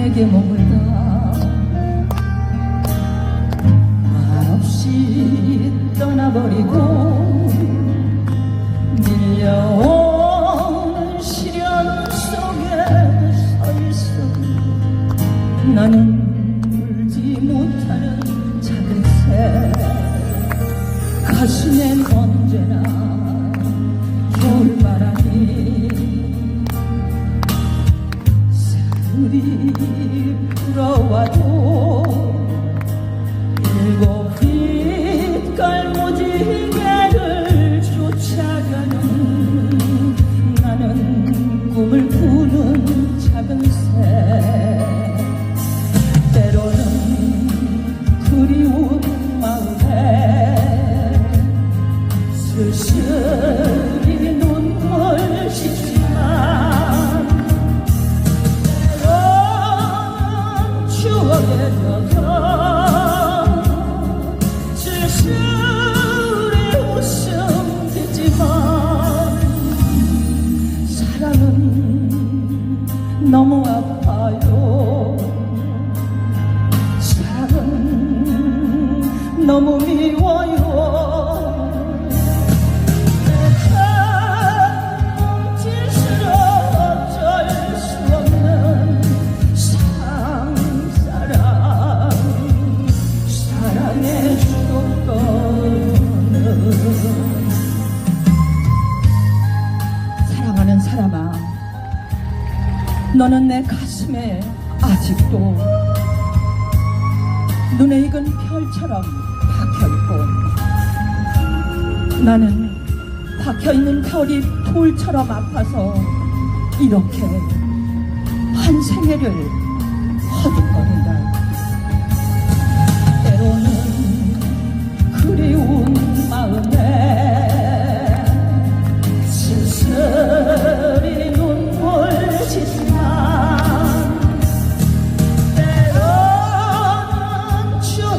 내게 머물다. 말없이 떠나버리고 밀려오는 시련 속에 서 있어. 나는 울지 못하는 작은 새. 가슴엔 언제나 겨울바람이 새 너무 아파요. 사랑은 너무 너는 내 가슴에 아직도 눈에 익은 별처럼 박혀있고 나는 박혀있는 별이 돌처럼 아파서 이렇게 한 생애를